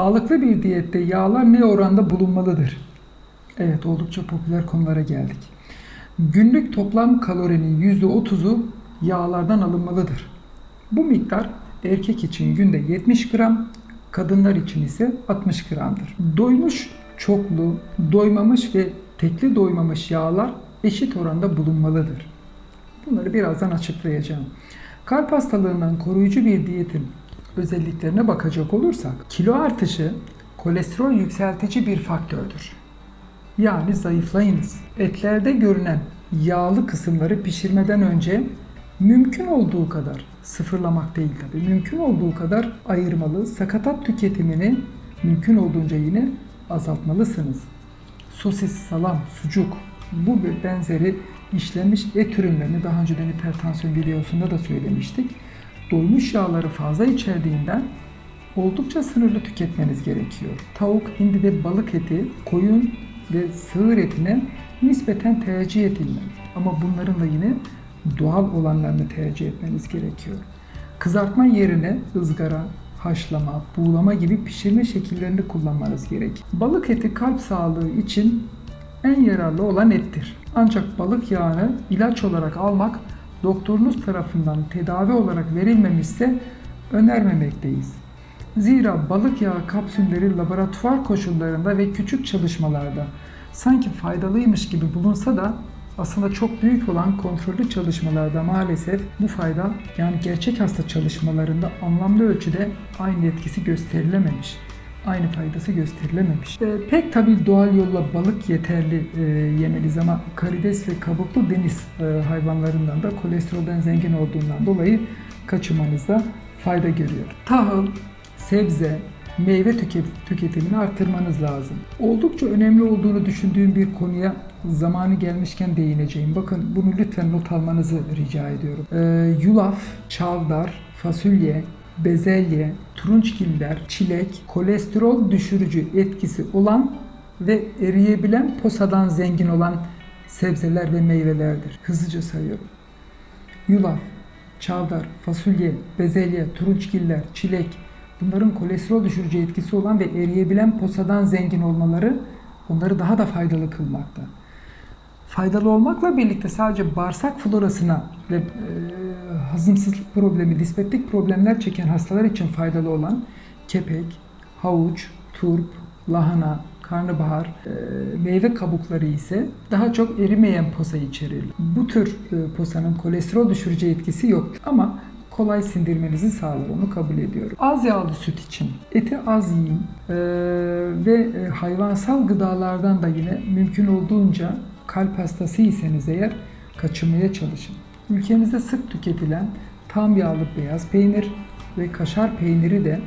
Sağlıklı bir diyette yağlar ne oranda bulunmalıdır? Evet oldukça popüler konulara geldik. Günlük toplam kalorinin %30'u yağlardan alınmalıdır. Bu miktar erkek için günde 70 gram, kadınlar için ise 60 gramdır. Doymuş, çoklu, doymamış ve tekli doymamış yağlar eşit oranda bulunmalıdır. Bunları birazdan açıklayacağım. Kalp hastalığından koruyucu bir diyetin özelliklerine bakacak olursak, kilo artışı kolesterol yükseltici bir faktördür. Yani zayıflayınız. Etlerde görünen yağlı kısımları pişirmeden önce mümkün olduğu kadar sıfırlamak değil tabii. Mümkün olduğu kadar ayırmalı. Sakatat tüketimini mümkün olduğunca yine azaltmalısınız. Sosis, salam, sucuk bu benzeri işlenmiş et ürünlerini daha önceden hipertansiyon videosunda da söylemiştik. Doymuş yağları fazla içerdiğinden oldukça sınırlı tüketmeniz gerekiyor. Tavuk, hindi ve balık eti, koyun ve sığır etine nispeten tercih edilmeli. Ama bunların da yine doğal olanlarını tercih etmeniz gerekiyor. Kızartma yerine ızgara, haşlama, buğulama gibi pişirme şekillerini kullanmanız gerek. Balık eti kalp sağlığı için en yararlı olan ettir. Ancak balık yağını ilaç olarak almak doktorunuz tarafından tedavi olarak verilmemişse önermemekteyiz. Zira balık yağı kapsülleri laboratuvar koşullarında ve küçük çalışmalarda sanki faydalıymış gibi bulunsa da aslında çok büyük olan kontrollü çalışmalarda maalesef bu fayda yani gerçek hasta çalışmalarında anlamlı ölçüde aynı etkisi gösterilememiş. Aynı faydası gösterilememiş. E, pek tabii doğal yolla balık yeterli e, yemeliyiz ama karides ve kabuklu deniz e, hayvanlarından da kolesterolden zengin olduğundan dolayı kaçırmanızda fayda görüyor. Tahıl, sebze, meyve tüket- tüketimini arttırmanız lazım. Oldukça önemli olduğunu düşündüğüm bir konuya zamanı gelmişken değineceğim. Bakın bunu lütfen not almanızı rica ediyorum. Ee, yulaf, çavdar, fasulye, bezelye, turunçgiller, çilek, kolesterol düşürücü etkisi olan ve eriyebilen posadan zengin olan sebzeler ve meyvelerdir. Hızlıca sayıyorum. Yulaf, çavdar, fasulye, bezelye, turunçgiller, çilek bunların kolesterol düşürücü etkisi olan ve eriyebilen posadan zengin olmaları onları daha da faydalı kılmakta. Faydalı olmakla birlikte sadece bağırsak florasına ve e, hazımsızlık problemi, dispeptik problemler çeken hastalar için faydalı olan kepek, havuç, turp, lahana, karnabahar, e, meyve kabukları ise daha çok erimeyen posa içerir. Bu tür e, posanın kolesterol düşürücü etkisi yok ama kolay sindirmenizi sağlar onu kabul ediyorum. Az yağlı süt için eti az yiyin e, ve e, hayvansal gıdalardan da yine mümkün olduğunca kalp hastasıysanız eğer kaçınmaya çalışın. Ülkemizde sık tüketilen tam yağlı beyaz peynir ve kaşar peyniri de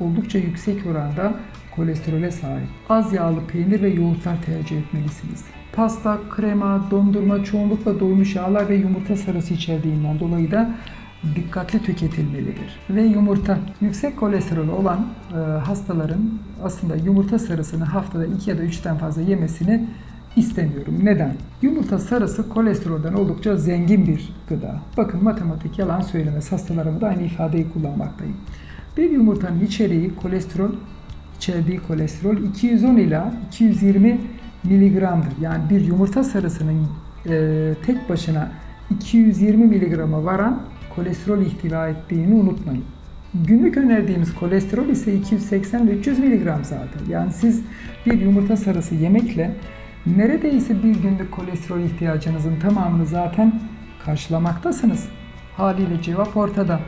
oldukça yüksek oranda kolesterole sahip. Az yağlı peynir ve yoğurtlar tercih etmelisiniz. Pasta, krema, dondurma çoğunlukla doymuş yağlar ve yumurta sarısı içerdiğinden dolayı da dikkatli tüketilmelidir. Ve yumurta, yüksek kolesterol olan e, hastaların aslında yumurta sarısını haftada 2 ya da 3'ten fazla yemesini istemiyorum. Neden? Yumurta sarısı kolesterolden oldukça zengin bir gıda. Bakın matematik yalan söylemez. Hastalarıma da aynı ifadeyi kullanmaktayım. Bir yumurtanın içeriği kolesterol, içerdiği kolesterol 210 ila 220 miligramdır. Yani bir yumurta sarısının e, tek başına 220 miligrama varan kolesterol ihtiva ettiğini unutmayın. Günlük önerdiğimiz kolesterol ise 280 ile 300 miligram zaten. Yani siz bir yumurta sarısı yemekle neredeyse bir günlük kolesterol ihtiyacınızın tamamını zaten karşılamaktasınız. Haliyle cevap ortada.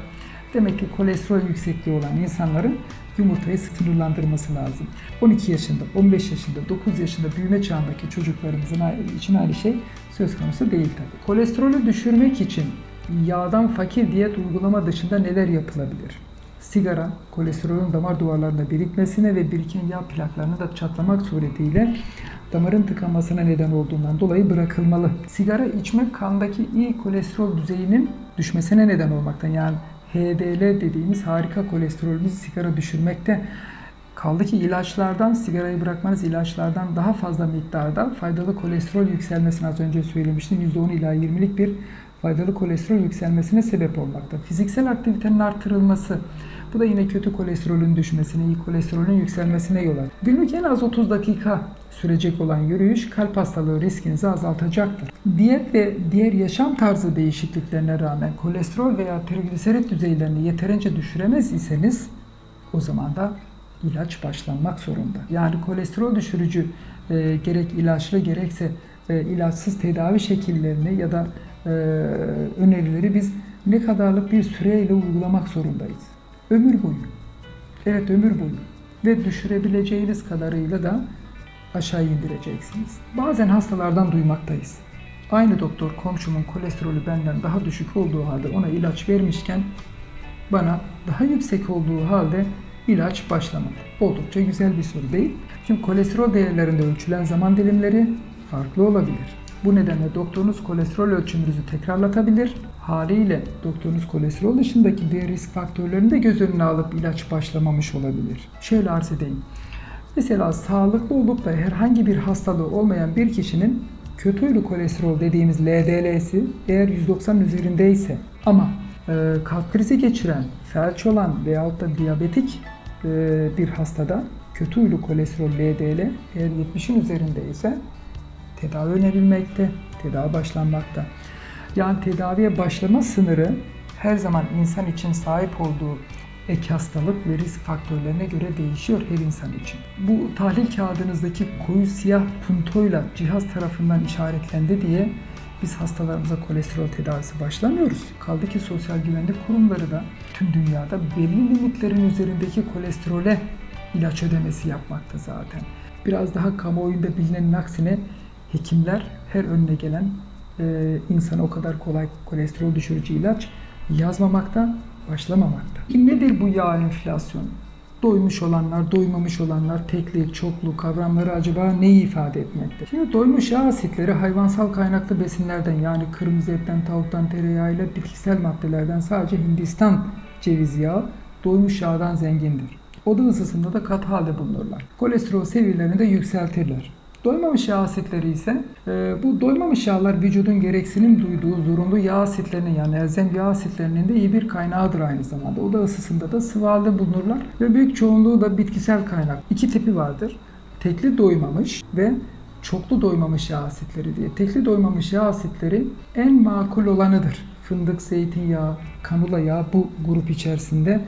Demek ki kolesterol yüksekliği olan insanların yumurtayı sınırlandırması lazım. 12 yaşında, 15 yaşında, 9 yaşında büyüme çağındaki çocuklarımızın için aynı şey söz konusu değil tabii. Kolesterolü düşürmek için yağdan fakir diyet uygulama dışında neler yapılabilir? Sigara, kolesterolün damar duvarlarında birikmesine ve biriken yağ plaklarını da çatlamak suretiyle damarın tıkanmasına neden olduğundan dolayı bırakılmalı. Sigara içmek kandaki iyi kolesterol düzeyinin düşmesine neden olmaktan yani HDL dediğimiz harika kolesterolümüzü sigara düşürmekte. Kaldı ki ilaçlardan, sigarayı bırakmanız ilaçlardan daha fazla miktarda faydalı kolesterol yükselmesini az önce söylemiştim. %10 ila 20'lik bir faydalı kolesterol yükselmesine sebep olmakta. Fiziksel aktivitenin artırılması, bu da yine kötü kolesterolün düşmesine, iyi kolesterolün yükselmesine yol açar. Günlük en az 30 dakika sürecek olan yürüyüş kalp hastalığı riskinizi azaltacaktır. Diyet ve diğer yaşam tarzı değişikliklerine rağmen kolesterol veya trigliserit düzeylerini yeterince düşüremez iseniz o zaman da ilaç başlanmak zorunda. Yani kolesterol düşürücü e, gerek ilaçlı gerekse e, ilaçsız tedavi şekillerini ya da e, önerileri biz ne kadarlık bir süreyle uygulamak zorundayız. Ömür boyu. Evet ömür boyu. Ve düşürebileceğiniz kadarıyla da aşağı indireceksiniz. Bazen hastalardan duymaktayız. Aynı doktor komşumun kolesterolü benden daha düşük olduğu halde ona ilaç vermişken bana daha yüksek olduğu halde ilaç başlamadı. Oldukça güzel bir soru değil. Şimdi kolesterol değerlerinde ölçülen zaman dilimleri farklı olabilir. Bu nedenle doktorunuz kolesterol ölçümünüzü tekrarlatabilir. Haliyle doktorunuz kolesterol dışındaki diğer risk faktörlerini de göz önüne alıp ilaç başlamamış olabilir. Şöyle arz edeyim. Mesela sağlıklı olup da herhangi bir hastalığı olmayan bir kişinin kötü huylu kolesterol dediğimiz LDL'si eğer 190 üzerindeyse ama e, kalp krizi geçiren, felç olan veyahut da diyabetik e, bir hastada kötü huylu kolesterol LDL eğer 70'in üzerindeyse tedavi önerilmekte, tedavi başlanmakta. Yani tedaviye başlama sınırı her zaman insan için sahip olduğu ek hastalık ve risk faktörlerine göre değişiyor her insan için. Bu tahlil kağıdınızdaki koyu siyah puntoyla cihaz tarafından işaretlendi diye biz hastalarımıza kolesterol tedavisi başlamıyoruz. Kaldı ki sosyal güvenlik kurumları da tüm dünyada belli limitlerin üzerindeki kolesterole ilaç ödemesi yapmakta zaten. Biraz daha kamuoyunda bilinenin aksine hekimler her önüne gelen e, insana o kadar kolay kolesterol düşürücü ilaç yazmamakta, başlamamakta. Nedir bu yağ enflasyonu? Doymuş olanlar, doymamış olanlar, tekli, çoklu kavramları acaba neyi ifade etmekte? Şimdi doymuş yağ asitleri hayvansal kaynaklı besinlerden yani kırmızı etten, tavuktan, tereyağıyla bitkisel maddelerden sadece Hindistan ceviz yağı doymuş yağdan zengindir. Oda ısısında da katı halde bulunurlar. Kolesterol seviyelerini de yükseltirler. Doymamış yağ asitleri ise e, bu doymamış yağlar vücudun gereksinim duyduğu zorunlu yağ asitlerinin yani elzem yağ asitlerinin de iyi bir kaynağıdır aynı zamanda. Oda ısısında da sıvı halde bulunurlar ve büyük çoğunluğu da bitkisel kaynak. İki tipi vardır. Tekli doymamış ve çoklu doymamış yağ asitleri diye. Tekli doymamış yağ asitleri en makul olanıdır. Fındık, zeytinyağı, kanula yağı bu grup içerisinde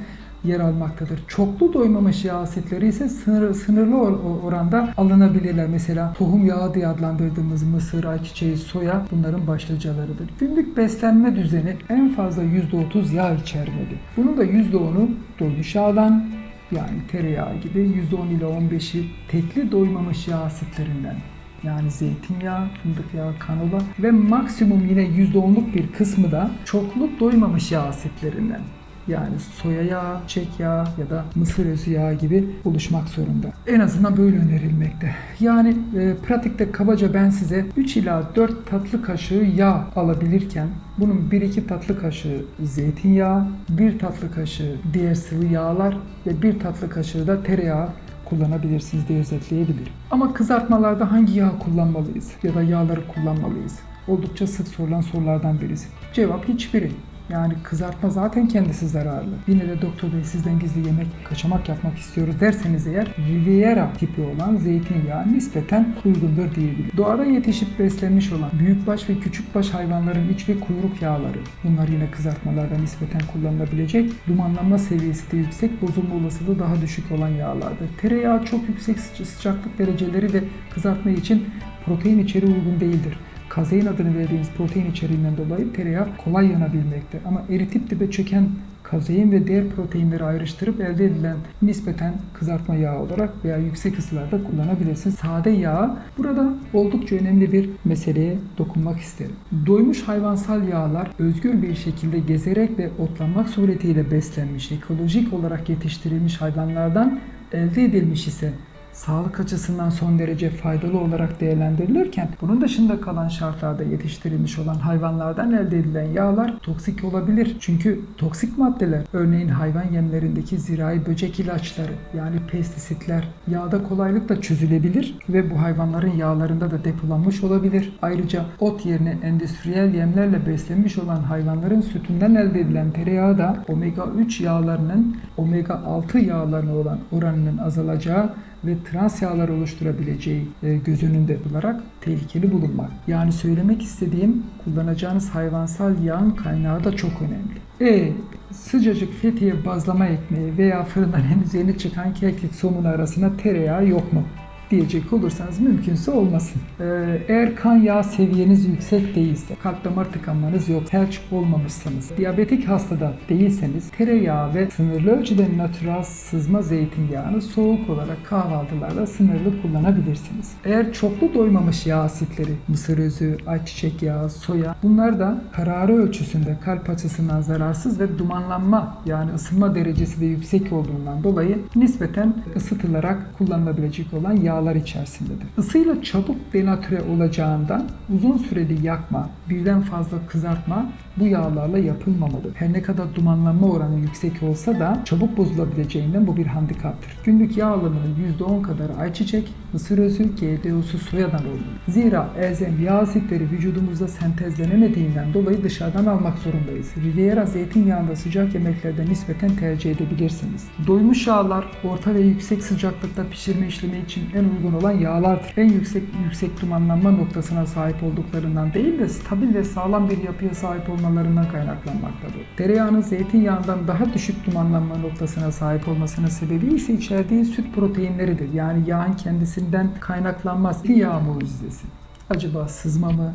yer almaktadır. Çoklu doymamış yağ asitleri ise sınır, sınırlı or- oranda alınabilirler. Mesela tohum yağı diye adlandırdığımız mısır, ayçiçeği, soya bunların başlıcalarıdır. Günlük beslenme düzeni en fazla %30 yağ içermeli. Bunun da %10'u doymuş yağdan yani tereyağı gibi %10 ile 15'i tekli doymamış yağ asitlerinden yani zeytinyağı, fındık yağı, kanola ve maksimum yine %10'luk bir kısmı da çoklu doymamış yağ asitlerinden. Yani soya yağı, çek yağı ya da mısır özü yağı gibi oluşmak zorunda. En azından böyle önerilmekte. Yani e, pratikte kabaca ben size 3 ila 4 tatlı kaşığı yağ alabilirken bunun 1-2 tatlı kaşığı zeytinyağı, 1 tatlı kaşığı diğer sıvı yağlar ve 1 tatlı kaşığı da tereyağı kullanabilirsiniz diye özetleyebilirim. Ama kızartmalarda hangi yağ kullanmalıyız ya da yağları kullanmalıyız? Oldukça sık sorulan sorulardan birisi. Cevap hiçbiri. Yani kızartma zaten kendisi zararlı. Yine de doktor bey sizden gizli yemek kaçamak yapmak istiyoruz derseniz eğer Riviera tipi olan zeytinyağı nispeten uygundur diyebilirim. Doğada yetişip beslenmiş olan büyükbaş ve küçükbaş hayvanların iç ve kuyruk yağları. Bunlar yine kızartmalarda nispeten kullanılabilecek. Dumanlanma seviyesi de yüksek, bozulma olasılığı daha düşük olan yağlardır. Tereyağı çok yüksek sıca- sıcaklık dereceleri ve kızartma için protein içeriği uygun değildir. Kazein adını verdiğimiz protein içeriğinden dolayı tereyağı kolay yanabilmekte. Ama eritip dibe çöken kazein ve diğer proteinleri ayrıştırıp elde edilen nispeten kızartma yağı olarak veya yüksek ısılarda kullanabilirsiniz. Sade yağ burada oldukça önemli bir meseleye dokunmak isterim. Doymuş hayvansal yağlar özgür bir şekilde gezerek ve otlanmak suretiyle beslenmiş, ekolojik olarak yetiştirilmiş hayvanlardan elde edilmiş ise sağlık açısından son derece faydalı olarak değerlendirilirken bunun dışında kalan şartlarda yetiştirilmiş olan hayvanlardan elde edilen yağlar toksik olabilir. Çünkü toksik maddeler örneğin hayvan yemlerindeki zirai böcek ilaçları yani pestisitler yağda kolaylıkla çözülebilir ve bu hayvanların yağlarında da depolanmış olabilir. Ayrıca ot yerine endüstriyel yemlerle beslenmiş olan hayvanların sütünden elde edilen tereyağı da omega 3 yağlarının omega 6 yağlarına olan oranının azalacağı ve trans yağlar oluşturabileceği e, göz önünde bularak tehlikeli bulunmak. Yani söylemek istediğim kullanacağınız hayvansal yağın kaynağı da çok önemli. E sıcacık fethiye bazlama ekmeği veya fırından henüz yeni çıkan keklik somunu arasına tereyağı yok mu? Diyecek olursanız mümkünse olmasın. Ee, eğer kan yağ seviyeniz yüksek değilse, kalp damar tıkanmanız yok, felç olmamışsanız, diyabetik hastada değilseniz tereyağı ve sınırlı ölçüde natural sızma zeytinyağını soğuk olarak kahvaltılarda sınırlı kullanabilirsiniz. Eğer çoklu doymamış yağ asitleri, mısır özü, ayçiçek yağı, soya bunlar da kararı ölçüsünde kalp açısından zararsız ve dumanlanma yani ısınma derecesi de yüksek olduğundan dolayı nispeten ısıtılarak kullanılabilecek olan yağ yağlar içerisindedir. Isıyla çabuk denatüre olacağından uzun süreli yakma, birden fazla kızartma bu yağlarla yapılmamalı. Her ne kadar dumanlanma oranı yüksek olsa da çabuk bozulabileceğinden bu bir handikaptır. Günlük yağ alımının %10 kadar ayçiçek, mısır özü, GDO'su soyadan olmalı. Zira elzem yağ asitleri vücudumuzda sentezlenemediğinden dolayı dışarıdan almak zorundayız. Riviera zeytinyağında sıcak yemeklerde nispeten tercih edebilirsiniz. Doymuş yağlar orta ve yüksek sıcaklıkta pişirme işlemi için en uygun olan yağlardır. En yüksek yüksek dumanlanma noktasına sahip olduklarından değil de stabil ve sağlam bir yapıya sahip olmalarından kaynaklanmaktadır. Tereyağının zeytinyağından daha düşük dumanlanma noktasına sahip olmasının sebebi ise içerdiği süt proteinleridir. Yani yağın kendisinden kaynaklanmaz. Bir yağ mucizesi. Acaba sızma mı,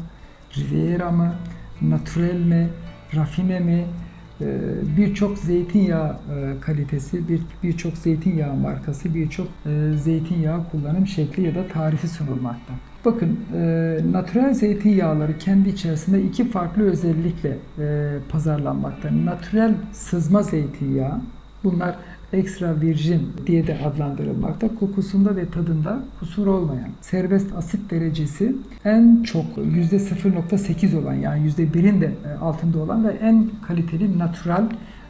Riviera mı, natürel mi, rafine mi, birçok zeytinyağı e, kalitesi, bir birçok zeytinyağı markası, birçok e, zeytinyağı kullanım şekli ya da tarifi sunulmakta. Bakın, e, natürel zeytinyağları kendi içerisinde iki farklı özellikle e, pazarlanmakta. Natürel sızma zeytinyağı, bunlar ekstra virgin diye de adlandırılmakta. Kokusunda ve tadında kusur olmayan, serbest asit derecesi en çok %0.8 olan yani %1'in de e, altında olan ve en kaliteli natural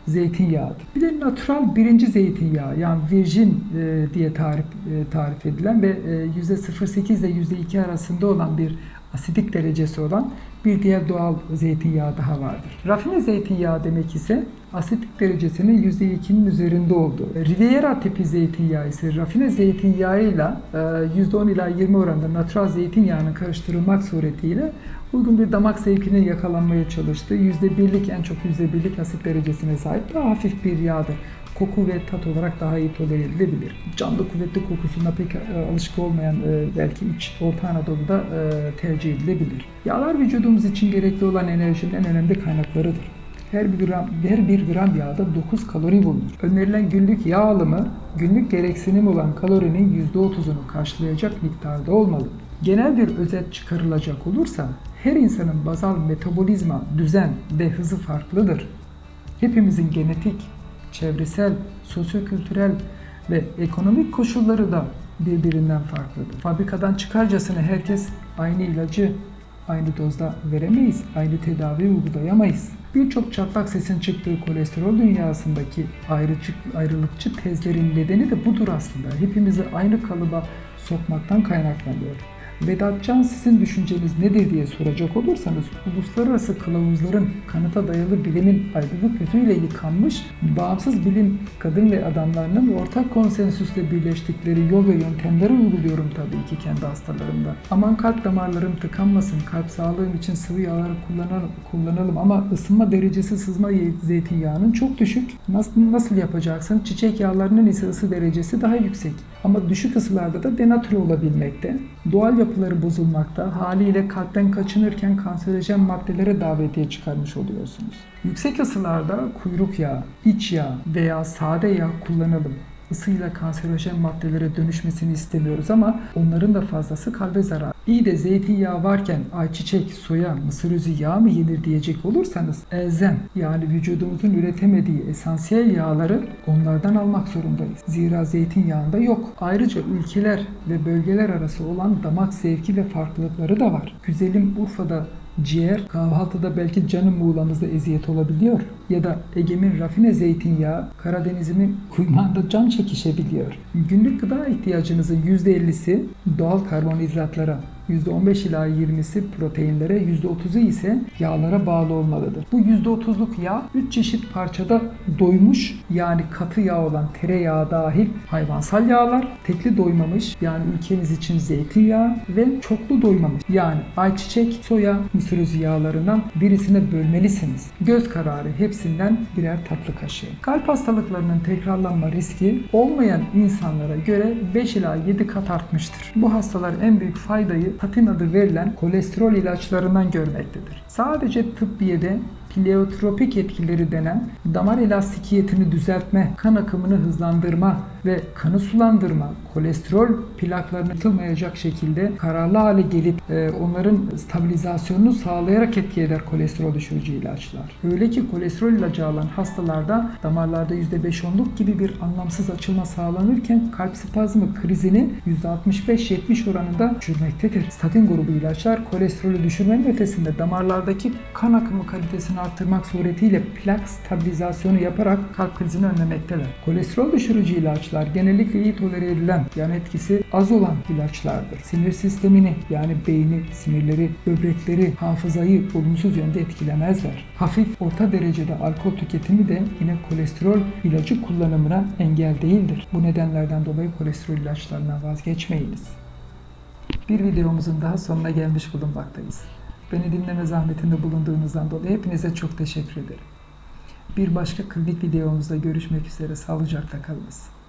zeytinyağıdır. Bir de natural birinci zeytinyağı yani virgin e, diye tarif e, tarif edilen ve e, %0.8 ile %2 arasında olan bir asidik derecesi olan bir diğer doğal zeytinyağı daha vardır. Rafine zeytinyağı demek ise asitik derecesinin %2'nin üzerinde olduğu. Riviera tipi zeytinyağı ise rafine zeytinyağıyla e, %10 ila 20 oranında natural zeytinyağının karıştırılmak suretiyle uygun bir damak zevkini yakalanmaya çalıştığı %1'lik en çok %1'lik asit derecesine sahip daha hafif bir yağdır koku ve tat olarak daha iyi tolere edilebilir. Canlı kuvvetli kokusuna pek e, alışık olmayan e, belki iç Orta Anadolu'da e, tercih edilebilir. Yağlar vücudumuz için gerekli olan enerjinin en önemli kaynaklarıdır. Her bir gram, her bir gram yağda 9 kalori bulunur. Önerilen günlük yağ alımı, günlük gereksinim olan kalorinin %30'unu karşılayacak miktarda olmalı. Genel bir özet çıkarılacak olursa, her insanın bazal metabolizma, düzen ve hızı farklıdır. Hepimizin genetik, çevresel, sosyokültürel ve ekonomik koşulları da birbirinden farklıdır. Fabrikadan çıkarcasına herkes aynı ilacı aynı dozda veremeyiz, aynı tedavi uygulayamayız. Birçok çatlak sesin çıktığı kolesterol dünyasındaki ayrıcı, ayrılıkçı tezlerin nedeni de budur aslında. Hepimizi aynı kalıba sokmaktan kaynaklanıyor. Vedat Can sizin düşünceniz nedir diye soracak olursanız uluslararası kılavuzların kanıta dayalı bilimin aydınlık yüzüyle yıkanmış bağımsız bilim kadın ve adamlarının ortak konsensüsle birleştikleri yol ve yöntemleri uyguluyorum tabii ki kendi hastalarımda. Aman kalp damarlarım tıkanmasın, kalp sağlığım için sıvı yağları kullanalım, kullanalım ama ısınma derecesi sızma zeytinyağının çok düşük. Nasıl, nasıl yapacaksın? Çiçek yağlarının ise ısı derecesi daha yüksek. Ama düşük ısılarda da denatüre olabilmekte. Doğal yapıları bozulmakta. Haliyle kalpten kaçınırken kanserojen maddelere davetiye çıkarmış oluyorsunuz. Yüksek ısılarda kuyruk yağı, iç yağ veya sade yağ kullanalım. Isıyla kanserojen maddelere dönüşmesini istemiyoruz ama onların da fazlası kalbe zarar. İyi de zeytinyağı varken ayçiçek, soya, mısır özü yağ mı yenir diyecek olursanız elzem yani vücudumuzun üretemediği esansiyel yağları onlardan almak zorundayız. Zira zeytinyağında yok. Ayrıca ülkeler ve bölgeler arası olan damak zevki ve farklılıkları da var. Güzelim Urfa'da ciğer kahvaltıda belki canım Muğla'mızda eziyet olabiliyor. Ya da Ege'min rafine zeytinyağı Karadeniz'imin kuymağında can çekişebiliyor. Günlük gıda ihtiyacınızın %50'si doğal karbonhidratlara, %15 ila 20'si proteinlere, %30'u ise yağlara bağlı olmalıdır. Bu %30'luk yağ 3 çeşit parçada doymuş yani katı yağ olan tereyağı dahil hayvansal yağlar, tekli doymamış yani ülkemiz için zeytinyağı ve çoklu doymamış yani ayçiçek, soya, mısır özü yağlarından birisine bölmelisiniz. Göz kararı hepsinden birer tatlı kaşığı. Kalp hastalıklarının tekrarlanma riski olmayan insanlara göre 5 ila 7 kat artmıştır. Bu hastalar en büyük faydayı statin adı verilen kolesterol ilaçlarından görmektedir. Sadece tıbbiyede pleotropik etkileri denen damar elastikiyetini düzeltme, kan akımını hızlandırma ve kanı sulandırma, kolesterol plaklarını yıkılmayacak şekilde kararlı hale gelip e, onların stabilizasyonunu sağlayarak etki eder kolesterol düşürücü ilaçlar. Öyle ki kolesterol ilacı alan hastalarda damarlarda %5-10'luk gibi bir anlamsız açılma sağlanırken kalp spazmı krizini %65-70 oranında düşürmektedir. Statin grubu ilaçlar kolesterolü düşürmenin ötesinde damarlardaki kan akımı kalitesini arttırmak suretiyle plak stabilizasyonu yaparak kalp krizini önlemektedir. Kolesterol düşürücü ilaçlar genellikle iyi tolere edilen yan etkisi az olan ilaçlardır. Sinir sistemini yani beyni, sinirleri, böbrekleri, hafızayı olumsuz yönde etkilemezler. Hafif orta derecede alkol tüketimi de yine kolesterol ilacı kullanımına engel değildir. Bu nedenlerden dolayı kolesterol ilaçlarından vazgeçmeyiniz. Bir videomuzun daha sonuna gelmiş bulunmaktayız. Beni dinleme zahmetinde bulunduğunuzdan dolayı hepinize çok teşekkür ederim. Bir başka klinik videomuzda görüşmek üzere. Sağlıcakla kalınız.